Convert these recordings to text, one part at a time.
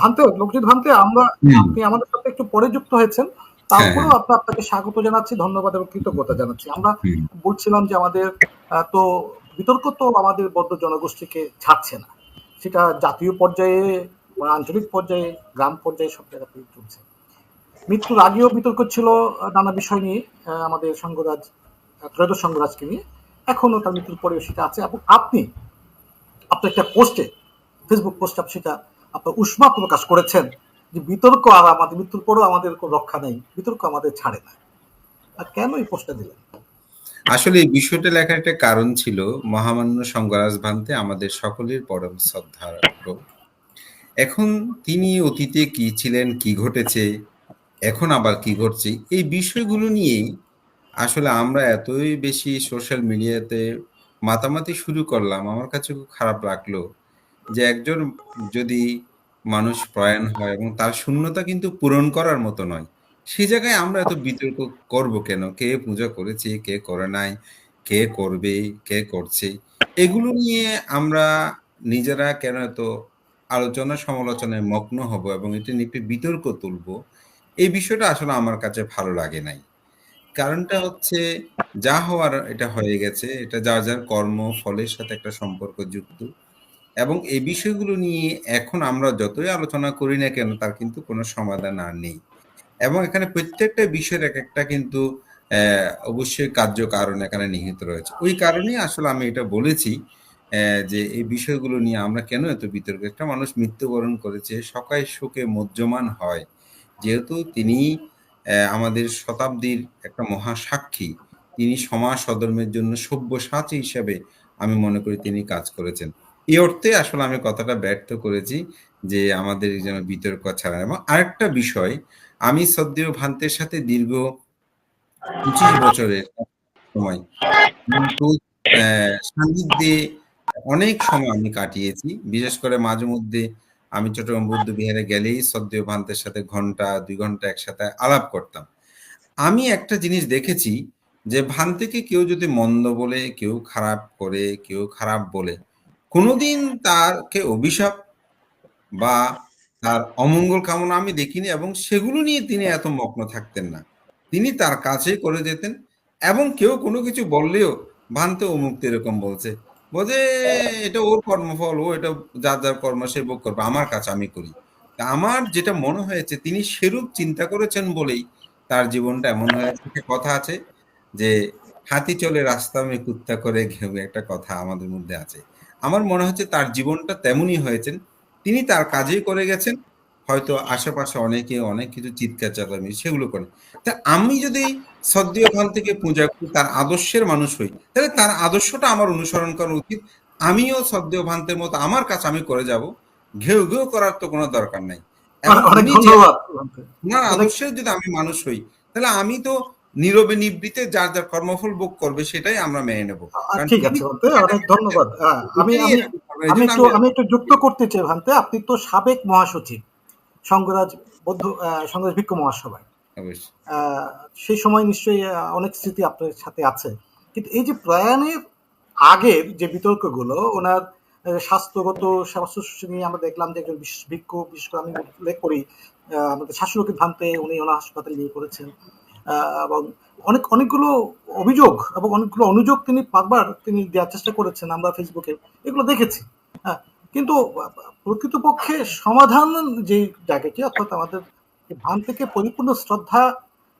ভান্তে লোকজিৎ ভান্তে আমরা আপনি আমাদের সাথে একটু পরে যুক্ত হয়েছেন। হ্যাঁ, তারপরেও হ্যাঁ। আপনি আপনাকে স্বাগত জানাচ্ছি ধন্যবাদ এবং কৃতজ্ঞতা জানাচ্ছি। আমরা বলছিলাম যে আমাদের তো বিতর্ক তো আমাদের বদ্ধ জনগোষ্ঠীকে ছাড়ছে না। সেটা জাতীয় পর্যায়ে বা আঞ্চলিক পর্যায়ে গ্রাম পর্যায়ে সব জায়গাতেই চলছে। মৃত্যুর আগেও বিতর্ক ছিল নানা বিষয় নিয়ে আমাদের সংঘরাজ ত্রয়োদশ সঙ্গরাজকে নিয়ে। এখনও তার মৃত্যুর পরেও সেটা আছে। এবং আপনি আপনার একটা পোস্টে ফেসবুক পোস্টে আপনি সেটা আপনার উষ্মা প্রকাশ করেছেন যে বিতর্ক আর আমাদের, মৃত্যুর পরেও আমাদের রক্ষা নেই, বিতর্ক আমাদের ছাড়ে না। আর কেন এই পোস্টটা দিলেন? আসলে এই বিষয়টা লেখার একটা কারণ ছিল, মহামান্য সঙ্গরাজ ভান্তে আমাদের সকলের পরম শ্রদ্ধার এখন তিনি অতীতে কি ছিলেন, কি ঘটেছে, এখন আবার কি ঘটছে, এই বিষয়গুলো নিয়ে আসলে আমরা এতই বেশি সোশ্যাল মিডিয়াতে মাতামাতি শুরু করলাম। আমার কাছে খুব খারাপ লাগল যে একজন যদি মানুষ প্রয়াণ হয় এবং তার শূন্যতা কিন্তু পূরণ করার মতো নয় সেই জায়গায় আমরা এত বিতর্ক করব কেন? কে পূজা করেছে, কে করে নাই, কে করবে, কে করছে? এগুলো নিয়ে আমরা নিজেরা কেন এত আলোচনা সমালোচনায় মগ্ন হব এবং এটা নিয়ে একটু বিতর্ক তুলব? এই বিষয়টা আসলে আমার কাছে ভালো লাগে নাই। কারণটা হচ্ছে যা হওয়ার এটা হয়ে গেছে, এটা যার যার কর্ম, ফলের সাথে একটা সম্পর্ক যুক্ত। এবং এই বিষয়গুলো নিয়ে এখন আমরা যতই আলোচনা করি না কেন, তার কিন্তু কোনো সমাধান আর নেই। এবং এখানে প্রত্যেকটা বিষয়ের এক একটা কিন্তু অবশ্যই কার্য কারণ এখানে নিহিত রয়েছে। ওই কারণেই আসলে আমি এটা বলেছি যে এই বিষয়গুলো নিয়ে আমরা কেন এত বিতর্ক? একটা মানুষ মৃত্যুবরণ করেছে, সকায় শোকে মজ্জমান হয়। যেহেতু তিনি আমাদের শতাব্দীর একটা মহা সাক্ষী তিনি সমাজ সদর্মের জন্য সভ্য হিসাবে আমি মনে করি তিনি কাজ করেছেন। এই অর্থে আসলে আমি কথাটা ব্যর্থ করেছি যে আমাদের যেন বিতর্ক ছাড়া। এবং আরেকটা বিষয়, আমি সদ্যীয় ভান্তের সাথে দীর্ঘ পঁচিশ বছরের সময় কিন্তু সান্নিধ্যে অনেক সময় আমি কাটিয়েছি। বিশেষ করে মাঝে মধ্যে আমি চট্টগ্রাম বৌদ্ধ বিহারে গেলেই সদ্যীয় ভান্তের সাথে ঘণ্টা, দুই ঘণ্টা একসাথে আলাপ করতাম। আমি একটা জিনিস দেখেছি যে ভান্তিকে কেউ যদি মন্দ বলে, কেউ খারাপ করে, কেউ খারাপ বলে কোনোদিন তারকে অভিশাপ বা তার অমঙ্গল কামনা আমি দেখিনি এবং সেগুলো নিয়ে তিনি এত মগ্ন থাকতেন না। তিনি তার কাছে করে যেতেন এবং কেউ কোনো কিছু বললেও ভান্তে অমুক্ত এরকম বলছে। বলছে, এটা ওর কর্মফল, ও এটা যার যার কর্ম সে ভোগ করবে, আমার কাছে আমি করি। তা আমার যেটা মনে হয়েছে, তিনি সেরূপ চিন্তা করেছেন বলেই তার জীবনটা এমন হয়েছে কথা আছে যে, হাতি চলে রাস্তা আমি কুত্তা করে ঘেউ, একটা কথা আমাদের মধ্যে আছে। আমার মনে হচ্ছে তার জীবনটা তেমনই হয়েছেন। তিনি তার কাজেই করে গেছেন। হয়তো আশেপাশে অনেকে অনেক কিছু চিৎকার চালামি সেগুলো করে। তা আমি যদি সদ্যীয় খান থেকে পূজা করি তার আদর্শের মানুষ হই তাহলে তার আদর্শটা আমার অনুসরণ করা উচিত। আমিও সদ্যীয় ভান্তের মতো আমার কাজ আমি করে যাব। ঘেউ ঘেউ করার তো কোনো দরকার নাই। ওনার আদর্শের যদি আমি মানুষ হই তাহলে আমি তো নীরবে নিবৃতে যার যার কর্মফল ভোগ করবে সেটাই আমরা মেনে নেব। ঠিক আছে অনেক ধন্যবাদ। আমি আমি একটু আমি একটু যুক্ত করতে চাই ভান্তে। আপনি তো সাবেক মহাসচিব সঙ্গরাজ বৌদ্ধ সঙ্গরাজ ভিক্ষ মহাসভায়। সেই সময় নিশ্চয়ই অনেক স্মৃতি আপনার সাথে আছে। কিন্তু এই যে প্রয়াণের আগের যে বিতর্কগুলো ওনার স্বাস্থ্যগত সেবা নিয়ে আমরা দেখলাম যে একজন বিশেষ ভিক্ষু বিশেষ করে আমি উল্লেখ করি আমাদের শাশুড়িকে ভান্তে উনি ওনার হাসপাতালে নিয়ে করেছেন এবং অনেক, অনেকগুলো অভিযোগ এবং অনেকগুলো অনুযোগ তিনি বারবার তিনি দেওয়ার চেষ্টা করেছেন আমরা ফেসবুকে। এগুলো দেখেছি। হ্যাঁ কিন্তু প্রকৃতপক্ষে সমাধান যে জায়গাটি, অর্থাৎ আমাদের ভান থেকে পরিপূর্ণ শ্রদ্ধা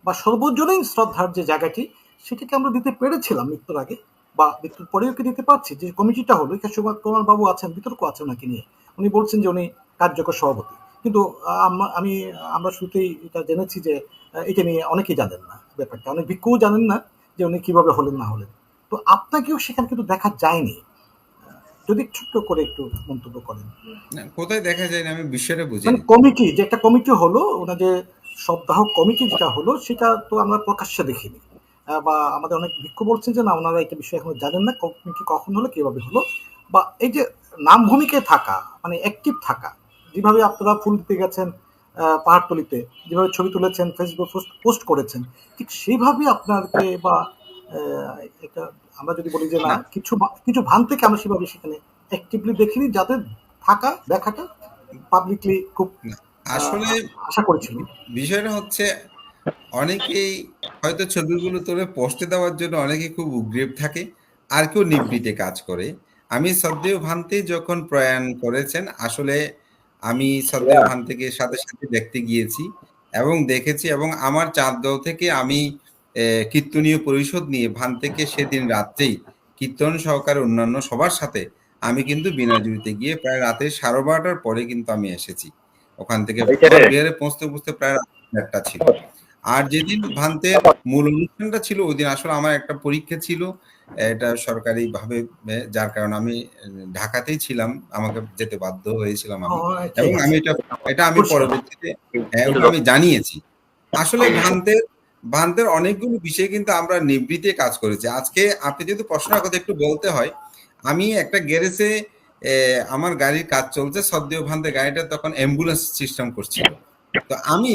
বা সর্বজনীন শ্রদ্ধার যে জায়গাটি, সেটিকে আমরা দিতে পেরেছিলাম মৃত্যুর আগে বা মৃত্যুর পরেও কি দিতে পারছি? যে কমিটিটা হলো, এখানে সুভাষ কুমার বাবু আছেন, বিতর্ক আছে ওনাকে নিয়ে। উনি বলছেন যে উনি কার্যকর সভাপতি। কিন্তু আমি, আমরা শুরুতেই এটা জেনেছি যে এটা নিয়ে অনেকেই জানেন না ব্যাপারটা। অনেক ভিক্ষুও জানেন না যে উনি কীভাবে হলেন না হলেন। তো আপনাকেও সেখানে কিন্তু দেখা যায়নি। যদি ছোট্ট করে একটু মন্তব্য করেন। কোথায় দেখা যায় না আমি বিষয়টা বুঝি মানে কমিটি যে একটা কমিটি হলো ওনার যে সপ্তাহ কমিটি যেটা হলো সেটা তো আমরা প্রকাশ্যে দেখিনি। বা আমাদের অনেক ভিক্ষু বলছেন যে না ওনারা একটা বিষয় এখনও জানেন না কমিটি কখন হলো কীভাবে হলো? বা এই যে নাম ভূমিকায় থাকা মানে অ্যাক্টিভ থাকা যেভাবে আপনারা ফুল দিতে গেছেন পাহাড়তলিতে যেভাবে ছবি তুলেছেন ফেসবুক পোস্ট করেছেন ঠিক সেইভাবে আপনাকে বা এটা আমরা যদি বলি যে না। কিছু কিছু ভান থেকে আমরা সেভাবে সেখানে অ্যাক্টিভলি দেখিনি যাদের থাকা দেখাটা পাবলিকলি খুব আসলে আশা করেছিল বিষয়টা হচ্ছে অনেকেই হয়তো ছবিগুলো তোলে পোস্টে দেওয়ার জন্য অনেকে খুব উগ্রীব থাকে আর কেউ নিবৃতে কাজ করে আমি সদ্দেও ভান্তে যখন প্রয়াণ করেছেন আসলে আমি সদ্দেও ভান্তেকে সাথে সাথে দেখতে গিয়েছি এবং দেখেছি এবং আমার চাঁদগাঁও থেকে আমি কীর্তনীয় পরিষদ নিয়ে ভান থেকে সেদিন রাত্রেই কীর্তন সহকারে অন্যান্য সবার সাথে আমি কিন্তু বিনাজুরিতে গিয়ে প্রায় রাতে সাড়ে বারোটার পরে কিন্তু আমি এসেছি। ওখান থেকে বিহারে পৌঁছতে পৌঁছতে প্রায় একটা ছিল। আর যেদিন ভান্তের মূল অনুষ্ঠানটা ছিল ওই দিন আসলে আমার একটা পরীক্ষা ছিল এটা সরকারি ভাবে যার কারণে আমি ঢাকাতেই ছিলাম আমাকে যেতে বাধ্য হয়েছিলাম আমি। এবং আমি এটা এটা আমি পরবর্তীতে হ্যাঁ, আমি জানিয়েছি। আসলে ভান্তের ভান্তের অনেকগুলো বিষয় কিন্তু আমরা নিবৃত্তে কাজ করেছি। আজকে আপনি যদি প্রশ্নের কথা একটু বলতে হয় আমি একটা গ্যারেজে আমার গাড়ির কাজ চলছে সদ্য ভান্তে গাড়িটা তখন অ্যাম্বুলেন্স সিস্টেম করছিল। তো আমি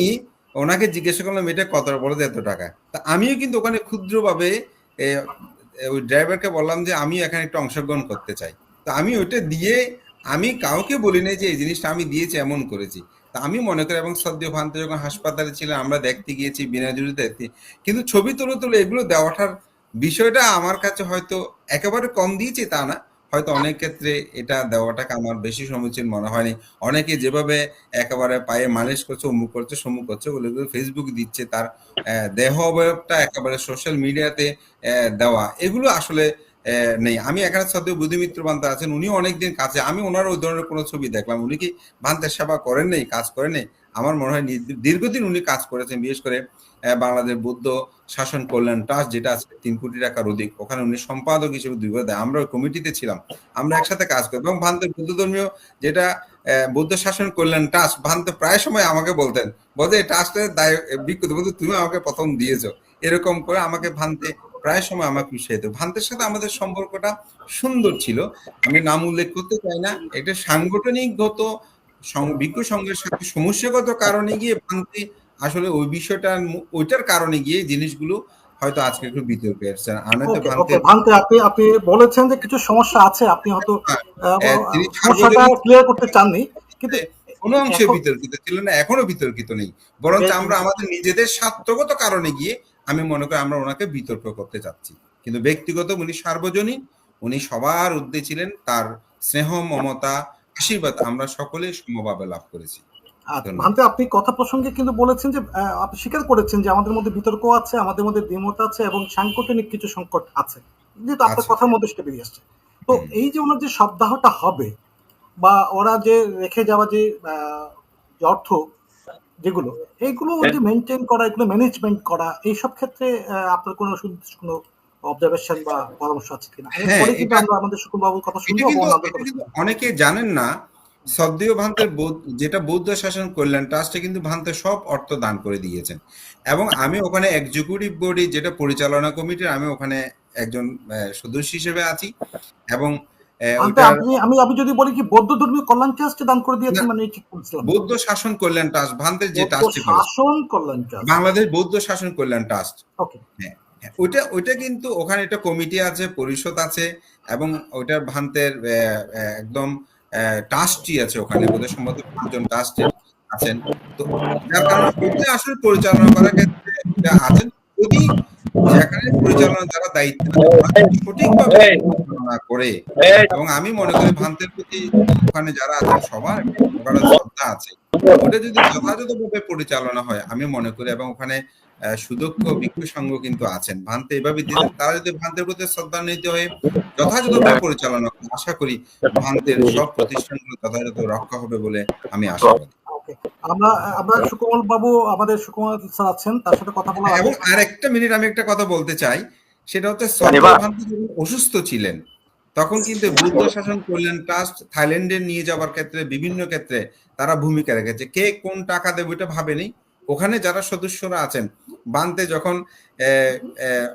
ওনাকে জিজ্ঞাসা করলাম এটা কত বলে এত টাকা? তা আমিও কিন্তু ওখানে ক্ষুদ্রভাবে ওই ড্রাইভারকে বললাম যে আমি এখানে একটু অংশগ্রহণ করতে চাই। তো আমি ওইটা দিয়ে, আমি কাউকে বলি নাই যে, এই জিনিসটা আমি দিয়েছি, এমন করেছি। তা আমি মনে করি, এবং সদ্য ভান্ত যখন হাসপাতালে ছিলাম, আমরা দেখতে গিয়েছি, বিনা জুড়ে দেখতে, কিন্তু ছবি তুলে তুলে এগুলো দেওয়াটার বিষয়টা আমার কাছে হয়তো একেবারে কম দিয়েছে তা না। হয়তো অনেক ক্ষেত্রে এটা দেওয়াটাকে আমার বেশি সমীচীন মনে হয়নি। অনেকে যেভাবে একেবারে পায়ে মালিশ করছে, অমুক করছে, সমুক করছে, ওগুলো ফেসবুক দিচ্ছে তার দেহ অবয়বটা একেবারে সোশ্যাল মিডিয়াতে দেওয়া। এগুলো আসলে নেই। আমি এখানে সদ্য বুদ্ধিমিত্র বান্তা আছেন উনি অনেকদিন কাছে। আমি ওনার ওই ধরনের কোনো ছবি দেখলাম। উনি কি ভান্তের সেবা করেন নেই, কাজ করেন নেই? আমার মনে হয় দীর্ঘদিন উনি কাজ করেছেন, বিশেষ করে বাংলাদেশ বৌদ্ধ শাসন কল্যাণ ট্রাস্ট, যেটা আছে তিন কোটি টাকার অধিক, ওখানে উনি সম্পাদক হিসেবে দুই দেয়। আমরা কমিটিতে ছিলাম। আমরা একসাথে কাজ করি। এবং ভান্তের বৌদ্ধ ধর্মীয় যেটা বৌদ্ধ শাসন কল্যাণ ট্রাস্ট, ভান্তে প্রায় সময় আমাকে বলতেন, বলতে এই ট্রাস্টের দায় বিক্ষত বলতে তুমি আমাকে প্রথম দিয়েছ। এরকম করে আমাকে ভান্তে প্রায় সময় আমাকে উৎসাহিত ভান্তের সাথে আমাদের সম্পর্কটা সুন্দর ছিল। আমি নাম উল্লেখ করতে চাই না। এটা সাংগঠনিকগত বিজ্ঞ সংঘের সাথে সমস্যাগত কারণে গিয়ে ভান্তে আসলে ওই বিষয়টার মু- ওইটার কারণে গিয়ে জিনিসগুলো হয়তো আজকে একটু বিতর্কে ভান্তে ওকে ভান্তে আপনি আপনি বলেছেন যে কিছু সমস্যা আছে আপনি হয়তো হ্যাঁ, তিনি সমস্যাটা ক্লিয়ার করতে চাননি কিন্তু কোনো অংশে বিতর্কিত ছিল না এখনও বিতর্কিত নেই। বরঞ্চ আমরা আমাদের নিজেদের স্বার্থগত কারণে গিয়ে আমি মনে করি আমরা ওনাকে বিতর্ক করতে চাচ্ছি। কিন্তু ব্যক্তিগত উনি সার্বজনীন উনি সবার ঊর্ধ্বে ছিলেন তার স্নেহ মমতা আশীর্বাদ আমরা সকলে সমভাবে লাভ করেছি। ভান্তে আপনি কথা প্রসঙ্গে কিন্তু বলেছেন যে আপনি স্বীকার করেছেন যে আমাদের মধ্যে বিতর্ক আছে আমাদের মধ্যে দ্বিমত আছে এবং সাংগঠনিক কিছু সংকট আছে। যেহেতু আপনার কথার মধ্যে সেটা বেরিয়ে আসছে। তো এই যে ওনার যে সপ্তাহটা হবে বা ওরা যে রেখে যাওয়া যে অর্থ যেগুলো এইগুলো যে মেনটেন করা এগুলো ম্যানেজমেন্ট করা এইসব ক্ষেত্রে আপনার কোনো কোনো অবজারভেশন বা পরামর্শ আছে কিনা? হ্যাঁ, কিন্তু এটা- আমরা আমাদের শুকুর বাবুর কথা কিন্তু কিন্তু শুনব। অনেকে জানেন না সদ্দীয় ভান্তের যেটা বৌদ্ধ শাসন কল্যাণ ট্রাস্টে কিন্তু ভান্তে সব অর্থ দান করে দিয়েছেন। এবং আমি ওখানে এক্সিকিউটিভ বডি যেটা পরিচালনা কমিটির আমি ওখানে একজন সদস্য হিসেবে আছি। এবং আহ, ভান্তে, ওইটার আপনি আমি আমি যদি বলি কি বৌদ্ধ ধর্মীয় কল্যাণ ট্রাস্টে দান করে দিয়েছেন মানে ঠিক বৌদ্ধ শাসন কল্যাণ ট্রাস্ট ভান্তের যে বৌদ্ধ শাসন কল্যাণ ট্রাস্ট। বাংলাদেশ বৌদ্ধ শাসন কল্যাণ ট্রাস্ট। ওকে। হ্যাঁ, ওইটা ওইটা কিন্তু ওখানে একটা কমিটি আছে পরিষদ আছে এবং ওইটার ভান্তের একদম ট্রাস্টি আছে ওখানে বোধহয় সম্ভবত পাঁচজন ট্রাস্টি আছেন। তো যার কারণে আসলে পরিচালনা করার ক্ষেত্রে আছেন। যদি যেখানে পরিচালনা যারা দায়িত্ব সঠিকভাবে পরিচালনা করে। এবং আমি মনে করি ভান্তের প্রতি ওখানে যারা আছেন সবার প্রগাঢ় শ্রদ্ধা আছে। ওটা যদি যথাযথভাবে পরিচালনা হয় আমি মনে করি এবং ওখানে সুদক্ষ ভিক্ষু সংঘ কিন্তু আছেন। ভান্তে এভাবে দিয়েছেন। তারা যদি ভান্তের প্রতি শ্রদ্ধা নিতে হয়ে যথাযথভাবে পরিচালনা করে আশা করি ভান্তের সব প্রতিষ্ঠানগুলো যথাযথ রক্ষা হবে বলে আমি আশা করি। আমরা আমরা সুকুমার বাবু আমাদের সুকুমার স্যার আছেন তার সাথে কথা বলা এবং হবে একটা মিনিট আমি একটা কথা বলতে চাই। সেটা হচ্ছে অসুস্থ ছিলেন তখন কিন্তু বুদ্ধ শাসন ট্রাস্ট থাইল্যান্ডে নিয়ে যাওয়ার ক্ষেত্রে বিভিন্ন ক্ষেত্রে তারা ভূমিকা রেখেছে। কে কোন টাকা দেবে এটা ভাবেনি। ওখানে যারা সদস্যরা আছেন বানতে যখন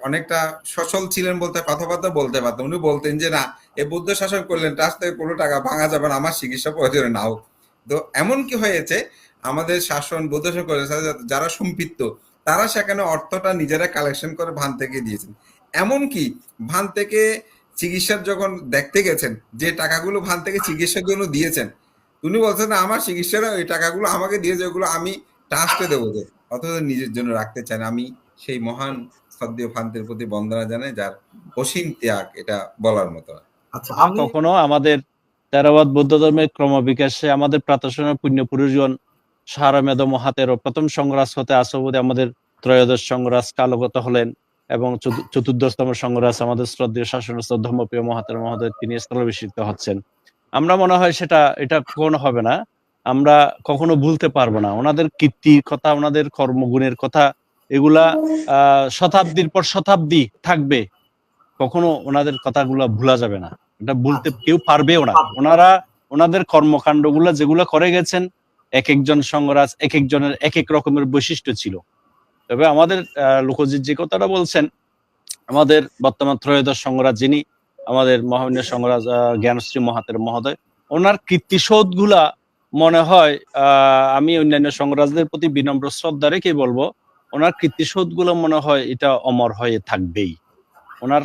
অনেকটা সচল ছিলেন বলতে কথাবার্তা বলতে পারতেন। উনি বলতেন যে, না, এ বুদ্ধ শাসন করলেন ট্রাস্ট থেকে কোনো টাকা ভাঙা যাবে না, আমার চিকিৎসা প্রয়োজনে হোক তো এমন কি হয়েছে, আমাদের শাসন, বৌদ্ধ শাসন যারা সম্পৃক্ত, তারা সেখানে অর্থটা নিজেরা কালেকশন করে ভান থেকে দিয়েছেন। এমনকি ভান থেকে চিকিৎসার যখন দেখতে গেছেন, যে টাকাগুলো ভান থেকে চিকিৎসার জন্য দিয়েছেন, উনি বলছেন আমার চিকিৎসাটা ওই টাকাগুলো আমাকে দিয়েছে, ওগুলো আমি ট্রাস্টে দেবো যে। অথচ নিজের জন্য রাখতে চান আমি সেই মহান শ্রদ্ধেয় ফান্তের প্রতি বন্দনা জানাই যার অসীম ত্যাগ এটা বলার মতো আচ্ছা কখনো আমাদের তেরোবাদ বৌদ্ধ ধর্মের ক্রমবিকাশে আমাদের প্রাতঃসময় পুণ্য পুরুষগণ সারমেদ মহাতের প্রথম সংগ্রাস হতে আসবদে আমাদের ত্রয়োদশ সংগ্রাস কালগত হলেন এবং চতু- চতুর্দশতম সংগ্রাস আমাদের শ্রদ্ধেয় শাসনস্থ ধর্মপ্রিয় মহাতের মহোদয় তিনি স্থলাভিষিক্ত হচ্ছেন। আমরা মনে হয় সেটা এটা কখনো হবে না। আমরা কখনো ভুলতে পারব না। ওনাদের কীর্তির কথা ওনাদের কর্মগুণের কথা এগুলা শতাব্দীর পর শতাব্দী থাকবে। কখনো ওনাদের কথাগুলো ভুলা যাবে না। এটা বলতে। কেউ পারবেও না। ওনারা ওনাদের কর্মকাণ্ডগুলো যেগুলো করে গেছেন এক একজন সংগ্রাস এক একজনের এক এক রকমের বৈশিষ্ট্য ছিল। তবে আমাদের লোকজিৎ যে কথাটা বলছেন আমাদের বর্তমান ত্রয়োদশ সংগ্রাস যিনি আমাদের মহানীয় সংগ্রাস আহ, জ্ঞানশ্রী মহাতের মহোদয় ওনার কীর্তিশোধগুলা মনে হয় আমি অন্যান্য সংগ্রাসদের প্রতি বিনম্র শ্রদ্ধা রেখে বলব, ওনার কীর্তিশোধগুলো মনে হয় এটা অমর হয়ে থাকবেই। ওনার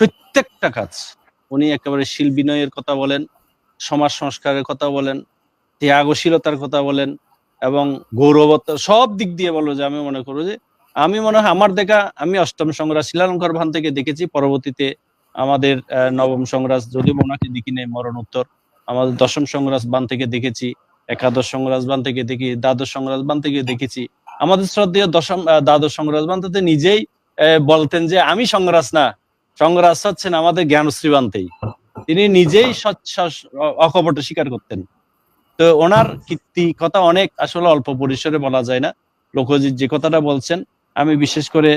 প্রত্যেকটা কাজ, উনি একেবারে শিল বিনয়ের কথা বলেন, সমাজ সংস্কারের কথা বলেন, ত্যাগশীলতার কথা বলেন এবং গৌরবত্ব সব দিক দিয়ে বলো যে আমি মনে করো যে আমি মনে হয় আমার দেখা, আমি অষ্টম সংগ্রাস শিলালঙ্কার ভান থেকে দেখেছি, পরবর্তীতে আমাদের নবম সংগ্রাস যদিও ওনাকে নেই মরণ উত্তর আমাদের দশম সংগ্রাস বান থেকে দেখেছি, একাদশ সংগ্রাস বান থেকে দেখি, দ্বাদশ সংগ্রাস বান থেকে দেখেছি। আমাদের শ্রদ্ধেয় দশম দ্বাদশ সংগ্রাস বান তাতে নিজেই বলতেন যে আমি সংগ্রাস না, সংগ্রাস হচ্ছেন আমাদের জ্ঞানশ্রী বান্তেই তিনি নিজেই অকপট স্বীকার করতেন। তো ওনার কীর্তি কথা অনেক, আসলে অল্প পরিসরে বলা যায় না। লোকজিৎ যে কথাটা বলছেন, আমি বিশেষ করে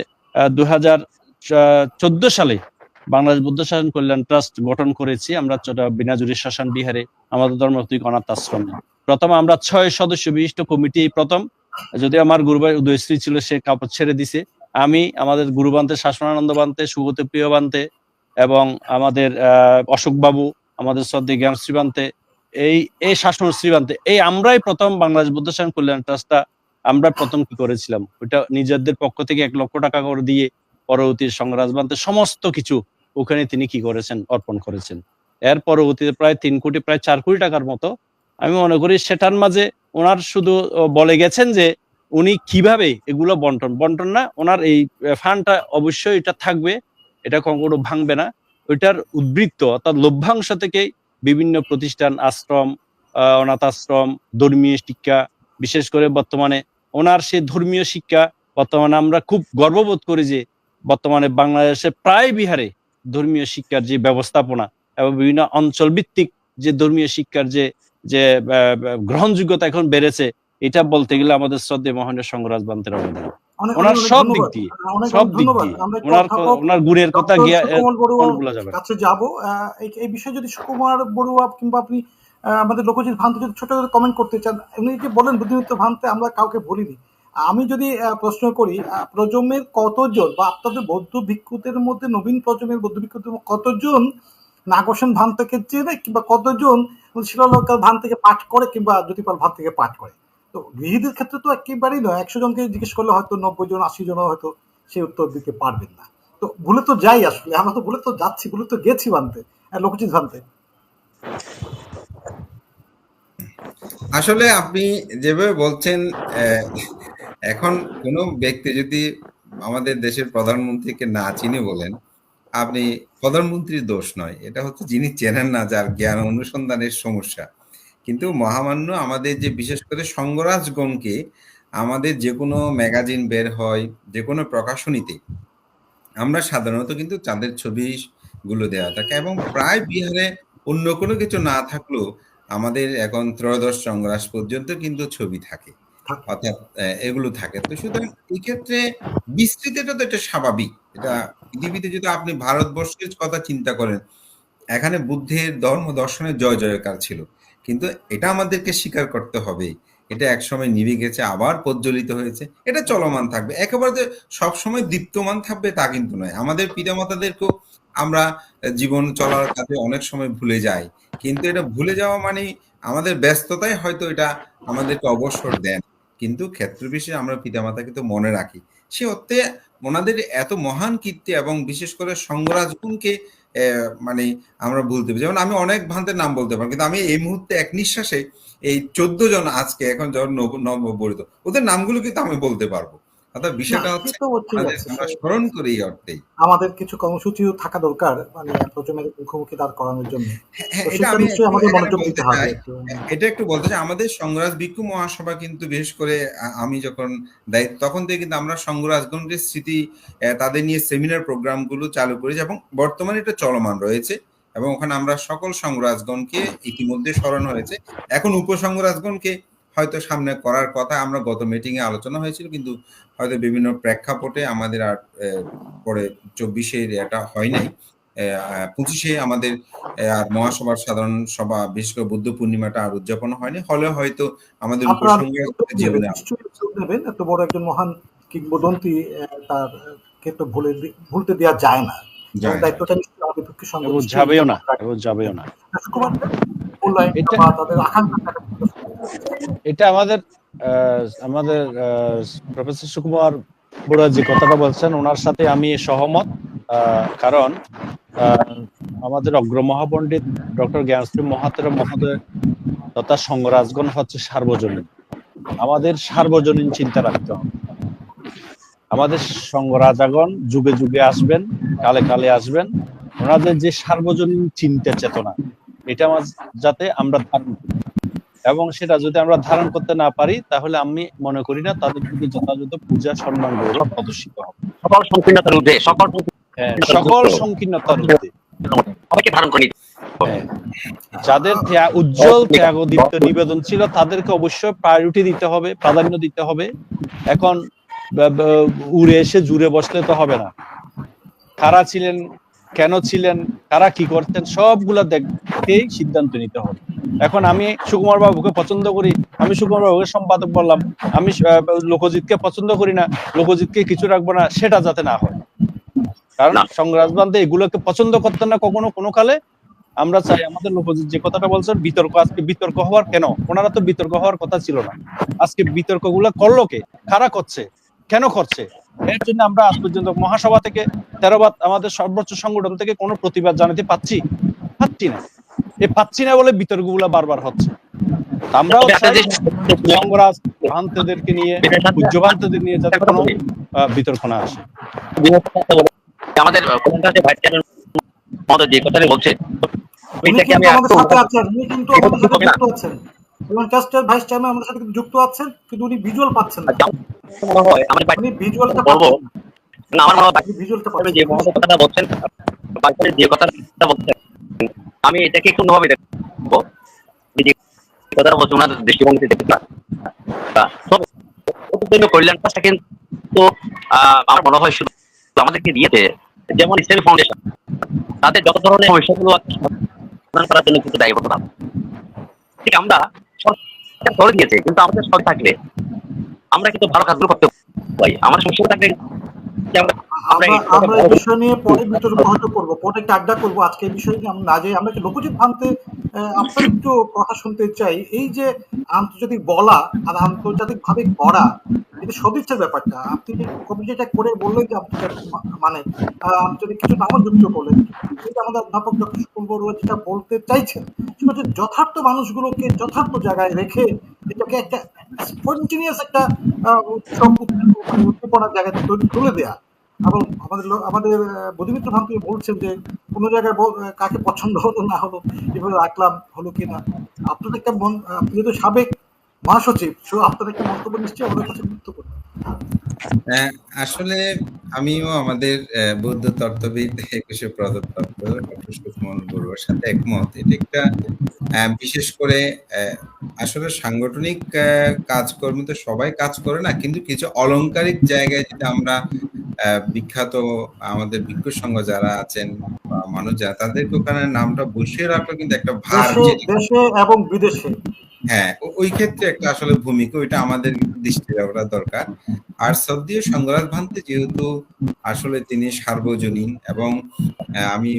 দু হাজার চোদ্দ সালে বাংলাদেশ বুদ্ধ শাসন কল্যাণ ট্রাস্ট গঠন করেছি। আমরা চটা- বিনাজুরি শাসন বিহারে আমাদের ধর্মত্রিক অনাথ আশ্রমে। প্রথম আমরা ছয় সদস্য বিশিষ্ট কমিটি প্রথম। যদি আমার গুরুভাই উদয়শ্রী ছিল সে কাপড় ছেড়ে দিছে। আমি আমাদের গুরুবান্তে শাসনানন্দ বান্তে সুগত প্রিয় বান্তে এবং আমাদের আহ, অশোক বাবু আমাদের শ্রদ্ধে জ্ঞান শ্রীবান্তে এই এই শাসন শ্রীবান্তে এই আমরাই প্রথম বাংলাদেশ বুদ্ধ শাসন কল্যাণ ট্রাস্টটা আমরা প্রথম কি করেছিলাম। ওইটা নিজেদের পক্ষ থেকে এক লক্ষ টাকা করে দিয়ে পরবর্তী সংগ্রাস বান্তে সমস্ত কিছু ওখানে তিনি কি করেছেন? অর্পণ করেছেন। এর পরবর্তীতে প্রায় তিন কোটি, প্রায় চার কোটি টাকার মতো। আমি মনে করি সেটার মাঝে ওনার শুধু বলে গেছেন যে উনি কীভাবে এগুলো বন্টন। বন্টন না, ওনার এই ফান্ডটা অবশ্যই এটা থাকবে, এটা কখনো ভাঙবে না। ওইটার উদ্বৃত্ত, অর্থাৎ লভ্যাংশ থেকে বিভিন্ন প্রতিষ্ঠান, আশ্রম অনাথ আশ্রম ধর্মীয় শিক্ষা, বিশেষ করে বর্তমানে ওনার সেই ধর্মীয় শিক্ষা, বর্তমানে আমরা খুব গর্ববোধ করি যে বর্তমানে বাংলাদেশে প্রায় বিহারে ধর্মীয় শিক্ষার যে ব্যবস্থাপনা এবং বিভিন্ন অঞ্চল ভিত্তিক যে ধর্মীয় শিক্ষার যে যে গ্রহণযোগ্যতা এখন বেড়েছে এটা বলতে গেলে আমাদের শ্রদ্ধে মহানীয় সংগ্রাস বান্তের অবদান ওনার সব দিক দিয়ে সব দিক দিয়ে। ওনার ওনার গুণের কথা গিয়া। কাছে যাব। এই বিষয়ে যদি সুকুমার বড়ুয়া কিংবা আপনি আমাদের লোকজিৎ ভান্তে যদি ছোট করে কমেন্ট করতে চান উনি যে বলেন বুদ্ধিমিত্র ভান্তে আমরা কাউকে বলিনি। আমি যদি প্রশ্ন করি প্রজন্মের কতজন বা আপনাদের বৌদ্ধ ভিক্ষুদের মধ্যে, নবীন প্রজন্মের বৌদ্ধ ভিক্ষুদের কতজন নাগসেন ভান থেকে চেনে কিংবা কতজন শিলালঙ্কার ভান থেকে পাঠ করে কিংবা জ্যোতিপাল ভান থেকে পাঠ করে? তো গৃহীদের ক্ষেত্রে তো একেবারেই নয়। একশো জনকে জিজ্ঞেস করলে হয়তো নব্বই জন, আশি জন হয়তো সেই উত্তর দিতে পারবেন না। তো ভুলে তো যাই আসলে। আমরা তো ভুলে তো যাচ্ছি, ভুলে তো গেছি ভানতে লোকচিত ভানতে। আসলে আপনি যেভাবে বলছেন এখন কোনো ব্যক্তি যদি আমাদের দেশের প্রধানমন্ত্রীকে না চিনে বলেন, আপনি প্রধানমন্ত্রীর দোষ নয় এটা হচ্ছে যিনি চেনেন না যার জ্ঞান অনুসন্ধানের সমস্যা কিন্তু মহামান্য আমাদের যে বিশেষ করে সঙ্গরাজগণকে আমাদের যে কোনো ম্যাগাজিন বের হয়, যে কোনো প্রকাশনীতে, আমরা সাধারণত কিন্তু চাঁদের ছবি গুলো দেওয়া থাকে এবং প্রায় বিহারে অন্য কোনো কিছু না থাকলেও আমাদের এখন ত্রয়োদশ সংগ্রাস পর্যন্ত কিন্তু ছবি থাকে। অর্থাৎ এগুলো থাকে। তো সুতরাং এই ক্ষেত্রে বিস্তৃতিটা তো এটা স্বাভাবিক। এটা পৃথিবীতে যদি আপনি ভারতবর্ষের কথা চিন্তা করেন, এখানে বুদ্ধের ধর্ম দর্শনের জয় জয়কার ছিল। কিন্তু এটা আমাদেরকে স্বীকার করতে হবে। এটা একসময় নিভে গেছে, আবার প্রজ্বলিত হয়েছে। এটা চলমান থাকবে। একেবারে যে সবসময় দীপ্তমান থাকবে তা কিন্তু নয়। আমাদের পিতামাতাদেরকেও আমরা জীবন চলার কাজে অনেক সময় ভুলে যাই। কিন্তু এটা ভুলে যাওয়া মানে আমাদের ব্যস্ততায় হয়তো এটা আমাদেরকে অবসর দেন কিন্তু ক্ষেত্র বিশেষে আমরা পিতামাতাকে তো মনে রাখি। সে অর্থে ওনাদের এত মহান কীর্তি এবং বিশেষ করে সংগ্রাজগুণকে আহ, মানে আমরা বলতে পারি। যেমন আমি অনেক ভান্তের নাম বলতে পারি কিন্তু আমি এই মুহূর্তে এক নিঃশ্বাসে এই চোদ্দ জন আজকে এখন যখন নব- নববরিত ওদের নামগুলো কিন্তু আমি বলতে পারব। অর্থাৎ বিষয়টা হচ্ছে আমরা স্মরণ করি এই অর্থেই। আমাদের কিছু কর্মসূচিও থাকা দরকার মানে প্রজন্মের মুখোমুখি দাঁড় করানোর জন্য। হ্যাঁ, এটা আমি আমাদের মনোযোগ দিতে হবে একটু। এটা একটু বলতে চাই আমাদের সংগ্রাজ ভিক্ষু মহাসভা কিন্তু বিশেষ করে আমি যখন দায়িত্ব তখন থেকে কিন্তু আমরা সংগ্রাজগণের স্মৃতি তাদের নিয়ে সেমিনার প্রোগ্রামগুলো চালু করেছি এবং বর্তমানে এটা চলমান রয়েছে এবং ওখানে আমরা সকল সংগ্রাজগণকে ইতিমধ্যে স্মরণ হয়েছে। এখন উপসংগ্রাজগণকে হয়তো সামনে করার কথা আমরা গত মিটিং এ আলোচনা হয়েছিল কিন্তু হয়তো বিভিন্ন প্রেক্ষাপটে আমাদের আর পরে চব্বিশে এটা হয় নাই। পঁচিশে আমাদের আর মহাসভার সাধারণ সভা বিশেষ করে বুদ্ধ পূর্ণিমাটা আর উদযাপন হয়নি। হলে হয়তো আমাদের জীবনে এত বড় একজন মহান কিংবদন্তি তার কে তো ভুলে ভুলতে দেওয়া যায় না। দায়িত্বটা নিশ্চয়ই আমাদের পক্ষে সঙ্গে যাবেও না যাবেও না। তাদের আকাঙ্ক্ষা এটা আমাদের আমাদের প্রফেসর সুকুমার বড়ুয়া যে কথাটা বলছেন, ওনার সাথে আমি সহমত কারণ আমাদের অগ্র মহাপণ্ডিত ডক্টর জ্ঞানশ্রী মহাতের মহোদয় তথা সংগরাজগণ হচ্ছে সার্বজনীন। আমাদের সার্বজনীন চিন্তা রাখতে হবে। আমাদের সংগরাজাগণ যুগে যুগে আসবেন, কালে কালে আসবেন। ওনাদের যে সার্বজনীন চিন্তা চেতনা, এটা যাতে আমরা ধারণ করি এবং সেটা যদি আমরা ধারণ করতে না পারি তাহলে আমি মনে করি না তাদের প্রতি যথাযথ পূজা সম্মান গৌরব প্রদর্শিত হবে। সকল সংকীর্ণতার ঊর্ধ্বে সকল হ্যাঁ, সকল সংকীর্ণতার ঊর্ধ্বে। ধারণ করে নিতে হবে। হ্যাঁ, যাদের উজ্জ্বল ত্যাগ দীপ্ত নিবেদন ছিল তাদেরকে অবশ্যই প্রায়োরিটি দিতে হবে প্রাধান্য দিতে হবে। এখন উড়ে এসে জুড়ে বসলে তো হবে না। কারা ছিলেন কেন ছিলেন কারা কি করতেন সবগুলা দেখেই সিদ্ধান্ত নিতে হবে। এখন আমি সুকুমার বাবুকে পছন্দ করি আমি সুকুমার বাবুকে সম্পাদক বললাম আমি লোকজিৎকে পছন্দ করি না লোকজিৎকে কিছু রাখব না সেটা যাতে না হয়। কারণ না। এগুলোকে পছন্দ করতেন না কখনো কোনো কালে আমরা চাই আমাদের লোকজিৎ যে কথাটা বলছেন বিতর্ক আজকে বিতর্ক হওয়ার কেন? ওনারা তো বিতর্ক হওয়ার কথা ছিল না। আজকে বিতর্কগুলো করল কে? কারা করছে? কেন করছে? এর জন্য আমরা আজ পর্যন্ত মহাসভা থেকে তেরোবাদ আমাদের সর্বোচ্চ সংগঠন থেকে কোনো প্রতিবাদ জানাতে পাচ্ছি? পাচ্ছি না। এই পাচ্ছি না বলে বিতর্কগুলো বারবার হচ্ছে। আমরাও ভান্তেদেরকে নিয়ে উজ্জবান্তদের নিয়ে যাতে কোনো বিতর্ক না আসে। আমাদের ভাইস যে কথাটা বলছে উনি ওইটাকে আমি কিন্তু আমাদের সাথে যুক্ত আছেন। ভাইস চেয়ারম্যান আমাদের সাথে কিন্তু যুক্ত আছেন কিন্তু উনি ভিজুয়াল পাচ্ছেন না। হয় আমার ভাই উনি ভিজুয়ালটা বলব না। আমার মনে হয় ভিজুয়ালটা যে কথাটা বলছেন যে কথাটা বলছেন আমি এটাকে একটু দেখব। যে কথাটা ওনার দৃষ্টিভঙ্গিতে দেখতে পারেন কল্যাণ কিন্তু আমার মনে হয় শুধু আমাদেরকে দিয়েছে, যেমন ইসলামী ফাউন্ডেশন তাদের যত ধরনের সমস্যাগুলো করার জন্য কিন্তু দায়বদ্ধ না ঠিক আমরা সরকার করে দিয়েছে, কিন্তু আমাদের সব থাকলে আমরা কিন্তু ভালো কাজগুলো করতে পারি। আমার সমস্যা থাকলে আমরা এই- বিষয় নিয়ে পরে বিতর্ক হয়তো করব পরে একটা আড্ডা করব। আজকে এই বিষয় নিয়ে আমরা না যাই আমরা কি লোকজিৎ আহ, আপনার একটু কথা শুনতে চাই। এই যে আন্তর্জাতিক বলা আর আন্তর্জাতিক ভাবে করা এটা সদিচ্ছার ব্যাপারটা। আপনি কমিটিটা করে বললেন যে আন্তর্জাতিক মানে আন্তর্জাতিক কিছু নামও যুক্ত করলেন এটা আমাদের অধ্যাপক ডক্টর সুকুল বড়ুয়া যেটা বলতে চাইছেন সেটা হচ্ছে যথার্থ মানুষগুলোকে যথার্থ জায়গায় রেখে এটাকে একটা কন্টিনিউয়াস একটা উদ্দীপনার জায়গায় তুলে- দেয়া। এবং আমাদের আমাদের আহ, বুদ্ধিমিত্র ভান্তি বলছেন যে কোনো জায়গায় কাকে পছন্দ হলো না হলো এভাবে রাখলাম হলো কিনা আপনার একটা মন আপনি যেহেতু সাবেক মহাসচিব সো আপনার একটা মন্তব্য নিশ্চয়ই আমাদের কাছে গুরুত্বপূর্ণ। আসলে আমিও আমাদের বৌদ্ধ তত্ত্ববিদ একুশে প্রদত্ত ডক্টর সুকুমন বড়ুয়ার সাথে একমত। এটা একটা বিশেষ করে আসলে সাংগঠনিক কাজকর্ম তো সবাই কাজ করে না কিন্তু কিছু অলংকারিক জায়গায় যেটা আমরা বিখ্যাত আমাদের ভিক্ষু সংঘ যারা আছেন মানুষ যারা তাদের ওখানে নামটা বসিয়ে রাখল কিন্তু একটা ভার দেশে এবং বিদেশে। হ্যাঁ ওই ক্ষেত্রে একটা আসলে ভূমিকা, ওইটা আমাদের দৃষ্টি দেওয়াটা দরকার। আর সদ্য সংগ্রাস ভান্তে যেহেতু আসলে তিনি সার্বজনীন এবং আমি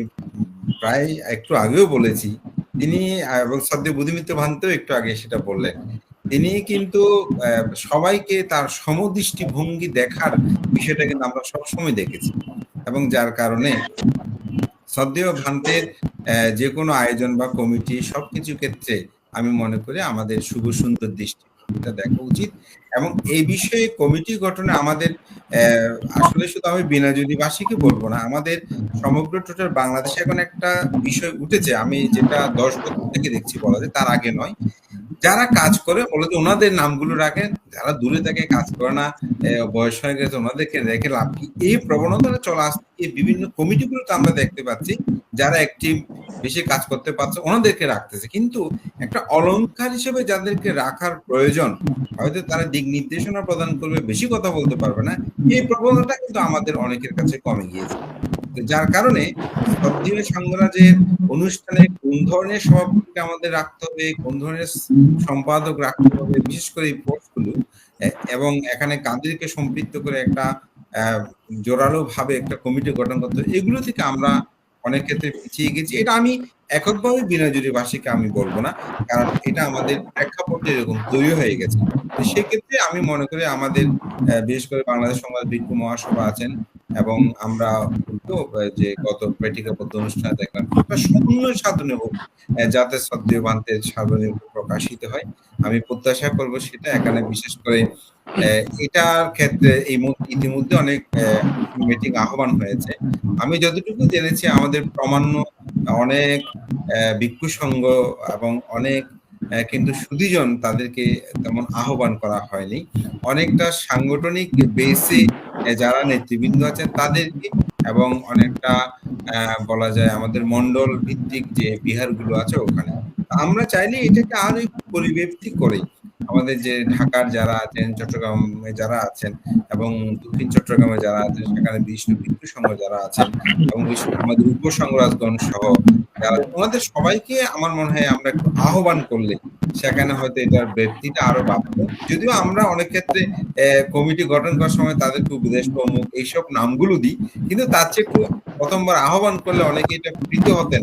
প্রায় একটু আগেও বলেছি, তিনি এবং সদ্য বুদ্ধিমিত্র ভান্তেও একটু আগে সেটা বললেন, তিনি কিন্তু সবাইকে তার সমদৃষ্টি ভঙ্গি দেখার বিষয়টা কিন্তু আমরা সবসময় দেখেছি। এবং যার কারণে সদ্দেহ ভ্রান্তের যে কোনো আয়োজন বা কমিটি সবকিছু ক্ষেত্রে আমি মনে করি আমাদের শুভ সুন্দর দৃষ্টি দেখা উচিত এবং এই বিষয়ে কমিটি গঠনে আমাদের আসলে শুধু আমি বিনাজুদিবাসীকে বলব না, আমাদের সমগ্র টোটাল বাংলাদেশে এখন একটা বিষয় উঠেছে, আমি যেটা দশ বছর থেকে দেখছি বলা যায় তার আগে নয়। যারা কাজ করে যে ওনাদের নামগুলো রাখেন যারা দূরে থেকে কাজ করে না বয়স হয়ে গেছে, ওনাদেরকে রেখে লাভ কি? এই প্রবণতাটা চলে আসছে বিভিন্ন কমিটিগুলোতে আমরা দেখতে পাচ্ছি, যারা একটি বেশি কাজ করতে পারছে, ওনাদেরকে রাখতেছে। কিন্তু একটা অলংকার হিসেবে যাদেরকে রাখার প্রয়োজন, হয়তো তারা দিক নির্দেশনা প্রদান করবে, বেশি কথা বলতে পারবে না। এই প্রবণতা কিন্তু আমাদের অনেকের কাছে কমে গিয়েছে। যার কারণে সবদিনে অনুষ্ঠানে কোন ধরনের সভাপতিকে আমাদের রাখতে হবে, কোন ধরনের সম্পাদক রাখতে হবে, বিশেষ করে এই পোস্টগুলো এবং এখানে কাদেরকে সম্পৃক্ত করে একটা জোরালো ভাবে একটা কমিটি গঠন করতে এগুলো থেকে আমরা অনেক ক্ষেত্রে পিছিয়ে গেছি। এটা আমি এককভাবে বিনাজুরিবাসীকে আমি বলব না, কারণ এটা আমাদের প্রেক্ষাপটে এরকম তৈরি হয়ে গেছে। সেক্ষেত্রে আমি মনে করি আমাদের বিশেষ করে বাংলাদেশ সমাজ বিক্ষু মহাসভা আছেন এবং আমরা তো যে গত পেটিকাবদ্ধ অনুষ্ঠানে দেখলাম শূন্য সাধনে হোক যাতে সদ্য বান্তের সার্বজনীন প্রকাশিত হয়। আমি প্রত্যাশা করব সেটা, এখানে বিশেষ করে এটার ক্ষেত্রে এই ইতিমধ্যে অনেক মিটিং আহ্বান হয়েছে। আমি যতটুকু জেনেছি, আমাদের প্রমাণ্য অনেক ভিক্ষু সংঘ এবং অনেক কিন্তু সুদীজন তাদেরকে তেমন আহ্বান করা হয়নি। অনেকটা সাংগঠনিক বেসে যারা নেতৃবৃন্দ আছেন তাদেরকে এবং অনেকটা বলা যায় আমাদের মন্ডল ভিত্তিক যে বিহারগুলো আছে ওখানে। আমরা চাইলে এটাকে আরও একটু পরিব্যক্তি করে আমাদের যে ঢাকার যারা আছেন, চট্টগ্রামে যারা আছেন এবং দক্ষিণ চট্টগ্রামে যারা আছেন, সেখানে বিষ্ণু বিদ্যুৎ সংঘ যারা আছেন এবং আমাদের উপসংরাজগণ সহ যারা ওনাদের সবাইকে আমার মনে হয় আমরা একটু আহ্বান করলে সেখানে হয়তো এটার ব্যক্তিটা আরও বাড়বে। যদিও আমরা অনেক ক্ষেত্রে কমিটি গঠন করার সময় তাদেরকে উপদেশ প্রমুখ এইসব নামগুলো দিই, কিন্তু তার চেয়ে একটু প্রথমবার আহ্বান করলে অনেকে এটা প্রীত হতেন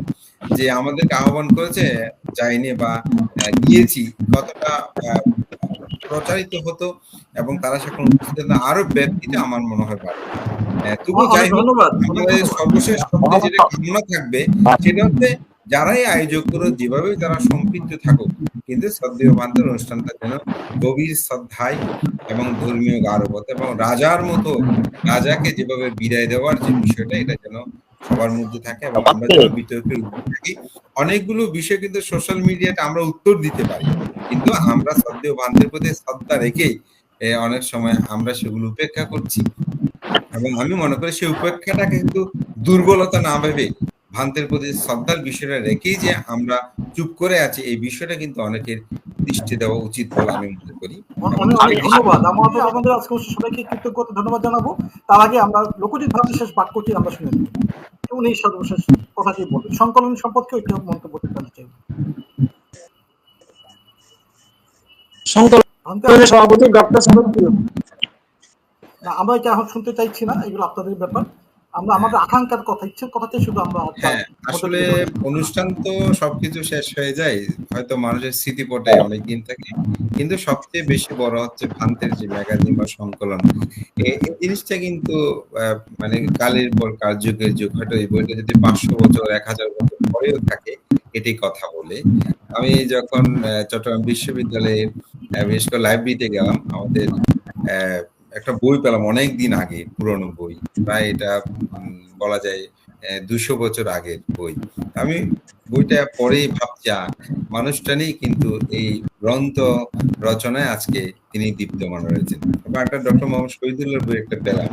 যে আমাদেরকে আহ্বান করেছে, যাইনি বা গিয়েছি কতটা প্রচারিত হতো এবং তারা সেখানে উপস্থিত হতো। আরও ব্যক্তিটা আমার মনে হয় বাড়বে তবু যাই আমাদের সর্বশেষ যেটা কামনা থাকবে সেটা হচ্ছে যারাই আয়োজক করো যেভাবে তারা সম্পৃক্ত থাকুক কিন্তু সদ্যীয় বান্ধব অনুষ্ঠানটা যেন গভীর শ্রদ্ধায় এবং ধর্মীয় গারবত এবং রাজার মতো রাজাকে যেভাবে বিদায় দেওয়ার যে বিষয়টা এটা যেন সবার মধ্যে থাকে এবং আমরা যেন বিতর্কের উপর থাকি অনেকগুলো বিষয় কিন্তু সোশ্যাল মিডিয়াতে আমরা উত্তর দিতে পারি। কিন্তু আমরা সদ্যীয় বান্ধবের প্রতি শ্রদ্ধা রেখেই এ, অনেক সময় আমরা সেগুলো উপেক্ষা করছি। এবং আমি মনে করি সেই উপেক্ষাটা কিন্তু দুর্বলতা না ভেবে ভান্তের প্রতি শ্রদ্ধার বিষয়টা রেখেই যে আমরা চুপ করে আছি এই বিষয়টা কিন্তু অনেকের দৃষ্টি দেওয়া উচিত বলে আমি মনে করি। অনেক অনেক ধন্যবাদ। আমাদের আমাদের আজকে সবাইকে কৃতজ্ঞতা ধন্যবাদ জানাব। তার আগে আমরা লোকজিৎ ভারতের শেষ বাক্যটি আমরা শুনে নেব। উনি সর্বশেষ কথাটি বলবেন। সংকলন সম্পর্কে একটু মন্তব্য চাই সংকলনের সভাপতি ডক্টর আমরা এটা এখন শুনতে চাইছি না। এগুলো আপনাদের ব্যাপার। আমরা আমাদের আকাঙ্ক্ষার কথা ইচ্ছের কথাতে শুধু আমরা হ্যাঁ আসলে অনুষ্ঠান তো সবকিছু শেষ হয়ে যায় হয়তো মানুষের স্মৃতিপটে অনেকদিন থাকে। কিন্তু সবচেয়ে বেশি বড় হচ্ছে ভান্তের যে ম্যাগাজিন বা সংকলন। এই জিনিসটা কিন্তু মানে কালের পর কাল যুগের যুগ হয়তো এই বইটা যদি পাঁচশো বছর এক হাজার বছর পরেও থাকে এটি কথা বলে। আমি যখন চট্টগ্রাম বিশ্ববিদ্যালয়ে বিশেষ করে লাইব্রেরিতে গেলাম আমাদের আহ, একটা বই পেলাম অনেক দিন আগে, পুরনো বই। প্রায় এটা বলা যায় দুশো বছর আগের বই। আমি বইটা পরেই ভাবছি মানুষটা নেই কিন্তু এই গ্রন্থ রচনায় আজকে তিনি দীপ্তমান রয়েছেন। এবং একটা ডক্টর মোহাম্মদ শহীদুল্লাহর বই একটা পেলাম।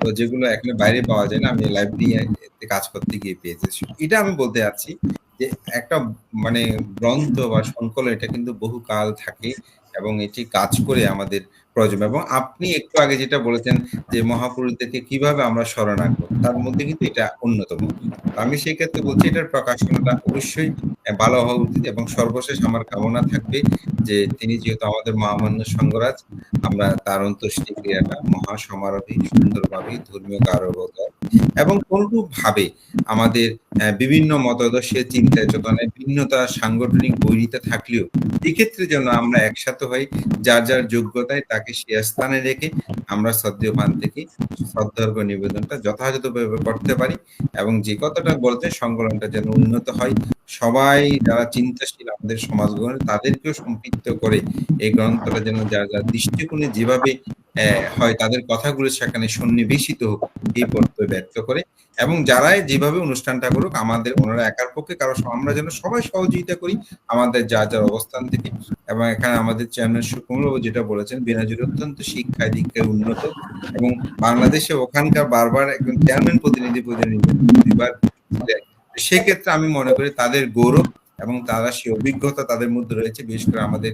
তো যেগুলো এখানে বাইরে পাওয়া যায় না, আমি লাইব্রেরি কাজ করতে গিয়ে পেয়েছি। এটা আমি বলতে যাচ্ছি যে একটা মানে গ্রন্থ বা সংকলন, এটা কিন্তু বহুকাল থাকে। এবং এটি কাজ করে আমাদের প্রয়োজন। এবং আপনি একটু আগে যেটা বলেছেন যে মহাপুরুষদেরকে কীভাবে আমরা স্মরণ রাখব তার মধ্যে কিন্তু এটা অন্যতম। আমি সেই ক্ষেত্রে বলছি, এটার প্রকাশনাটা অবশ্যই ভালো হওয়া উচিত এবং সর্বশেষ আমার কামনা থাকবে যে তিনি যেহেতু আমাদের মহামান্য সংগরাজ আমরা তার অন্ত্যেষ্টি ক্রিয়াটা মহা সমারোহে সুন্দরভাবে ধর্মীয় কারবতায় এবং কোনরূপভাবে আমাদের বিভিন্ন মতাদর্শের চিন্তা চেতনায় ভিন্নতা সাংগঠনিক বৈরিতা থাকলেও এক্ষেত্রে যেন আমরা একসাথে হই, যার যার যোগ্যতায় তাকে সে স্থানে রেখে আমরা শ্রদ্ধেয় পান থেকে শ্রদ্ধার্ঘ নিবেদনটা যথাযথভাবে করতে পারি এবং যে কথাটা বলতে সংকলনটা যেন উন্নত হয় সবাই যারা চিন্তাশীল আমাদের সমাজ গঠনে তাদেরকেও সম্পৃক্ত করে এই গ্রন্থটা যেন যার যার দৃষ্টিকোণে যেভাবে হয় তাদের কথাগুলো সেখানে সন্নিবেশিত হোক, এই প্রত্যয় ব্যক্ত করে এবং যারাই যেভাবে অনুষ্ঠানটা করুক, আমাদের ওনারা একার পক্ষে কারও আমরা যেন সবাই সহযোগিতা করি আমাদের যা যার অবস্থান থেকে এবং এখানে আমাদের চেয়ারম্যান সুকুমারবাবু যেটা বলেছেন, বেনাজুর অত্যন্ত শিক্ষায় দীক্ষায় উন্নত এবং বাংলাদেশে ওখানকার বারবার একজন চেয়ারম্যান প্রতিনিধি প্রতিনিধি দেয়। সেক্ষেত্রে আমি মনে করি তাদের গৌরব এবং তারা সেই অভিজ্ঞতা তাদের মধ্যে রয়েছে বিশেষ করে আমাদের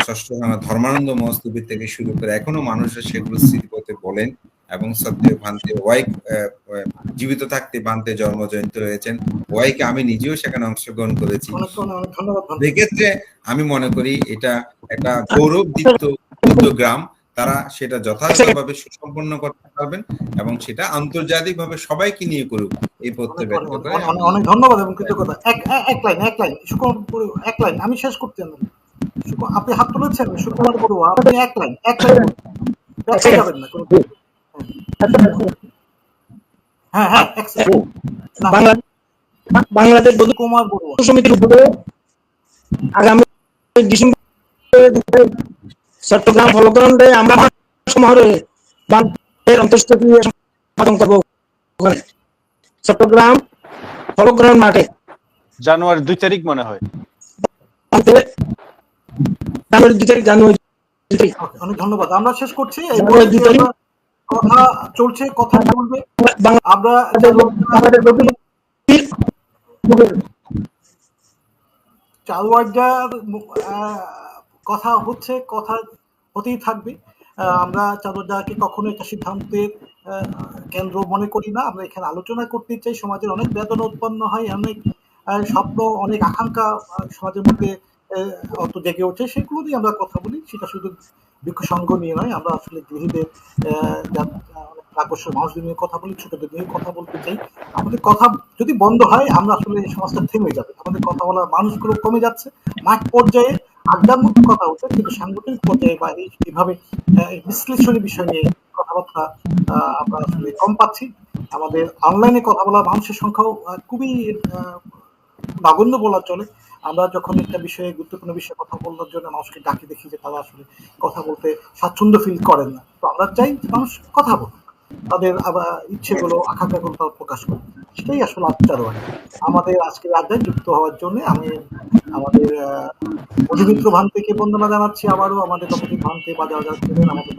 ষষ্ঠ ধর্মানন্দ মহস্তবীর থেকে শুরু করে এখনও মানুষরা সেগুলো স্মৃতিপথে বলেন এবং শ্রদ্ধেয় ভান্তে ওয়াই আহ, আহ, জীবিত থাকতে ভান্তে জন্ম জয়ন্ত হয়েছেন ওয়াইকে আমি নিজেও সেখানে অংশগ্রহণ করেছি। এক্ষেত্রে আমি মনে করি এটা একটা গৌরব দীপ্ত গ্রাম। তারা সেটা যথাযথভাবে সুসম্পন্ন করতে পারবেন এবং সেটা আন্তর্জাতিকভাবে সবাইকে নিয়ে করুক এই প্রত্যয় ব্যক্ত করে। অনেক- ধন্যবাদ এবং কৃতজ্ঞতা। এক এক- লাইন এক লাইন সুকুমার এক লাইন আমি শেষ করতে জানি আপনি হাত তুলেছেন বড়ুয়া আপনি এক লাইন এক লাইন। যাবেন না হ্যাঁ হ্যাঁ বাংলাদেশ বৌদ্ধ সুকুমার বড়ুয়া সমিতির উদ্যোগে আগামী ডিসেম্বর চট্টগ্রাম ফলগ্রাউন্ডে আমরা সমারোহে অন্তর্স্থানীয় সম্পাদন করব। চট্টগ্রাম মাঠে। জানুয়ারি দুই তারিখ মনে হয়। জানুয়ারি দুই তারিখ জানুয়ারি অনেক ধন্যবাদ। আমরা শেষ করছি। জানুয়ারি দুই তারিখ। কথা চলছে কথা বলবে। আমরা কথা হচ্ছে কথা হতেই থাকবে। আমরা আড্ডাকে কখনো একটা সিদ্ধান্তের কেন্দ্র মনে করি না। আমরা এখানে আলোচনা করতে চাই, সমাজের অনেক বেদনা উৎপন্ন হয়, অনেক স্বপ্ন, অনেক আকাঙ্ক্ষা সমাজের মধ্যে অত জেগে ওঠে। সেগুলো নিয়ে আমরা কথা বলি, সেটা শুধু বৃক্ষ সঙ্গ নিয়ে নয়, আমরা আসলে গৃহীদের আকর্ষণ, মানুষদের নিয়ে কথা বলি, ছোটদের নিয়ে কথা বলতে চাই। আমাদের কথা যদি বন্ধ হয়, আমরা আসলে এই সমাজটা থেমে যাবে। আমাদের কথা বলার মানুষগুলো কমে যাচ্ছে। মাঠ পর্যায়ে কথা হচ্ছে কিন্তু সাংগঠনিক পর্যায়ে বা এই এভাবে আহ, এই বিশ্লেষণী বিষয় নিয়ে কথাবার্তা আমরা আসলে কম পাচ্ছি। আমাদের অনলাইনে কথা বলা মানুষের সংখ্যাও খুবই নগণ্য বলা চলে। আমরা যখন একটা বিষয়ে গুরুত্বপূর্ণ বিষয়ে কথা বলার জন্য মানুষকে ডাকি দেখি যে তারা আসলে কথা বলতে স্বাচ্ছন্দ্য ফিল করেন না। তো আমরা চাই মানুষ কথা বলুক। তাদের আবার ইচ্ছেগুলো, আকাঙ্ক্ষাগুলো তারা প্রকাশ করুক সেটাই আসলে আড্ডার হয়। আমাদের আজকের আড্ডায় যুক্ত হওয়ার জন্য আমি আমাদের অধিমিত্র ভান্তিকে বন্দনা জানাচ্ছি আবারও। আমাদের কমিটি ভান্তে বা যারা যারা আমাদের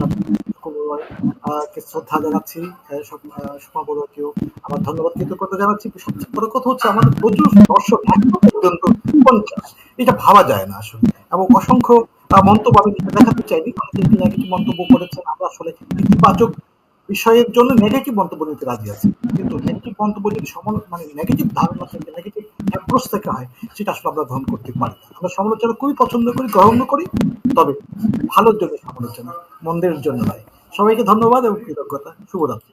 শ্রদ্ধা জানাচ্ছি আমার ধন্যবাদ কৃতজ্ঞতা জানাচ্ছি। সবচেয়ে বড় কথা হচ্ছে আমাদের প্রচুর দর্শক পর্যন্ত পঞ্চাশ। এটা ভাবা যায় না আসলে। এবং অসংখ্য মন্তব্য আমি দেখাতে চাইনি। অনেকে মন্তব্য করেছেন, আমরা আসলে ইতিবাচক বিষয়ের জন্য নেগেটিভ মন্তব্য নিতে রাজি আছে। কিন্তু নেগেটিভ মন্তব্য যদি মানে নেগেটিভ ধারণা থেকে নেগেটিভ অ্যাপ্রোচ থেকে হয়, সেটা আসলে আমরা গ্রহণ করতে পারি আমরা সমালোচনা খুবই পছন্দ করি, গ্রহণ করি, তবে ভালোর জন্য সমালোচনা, মন্দের জন্য নয়। সবাইকে ধন্যবাদ এবং কৃতজ্ঞতা। শুভরাত্রি।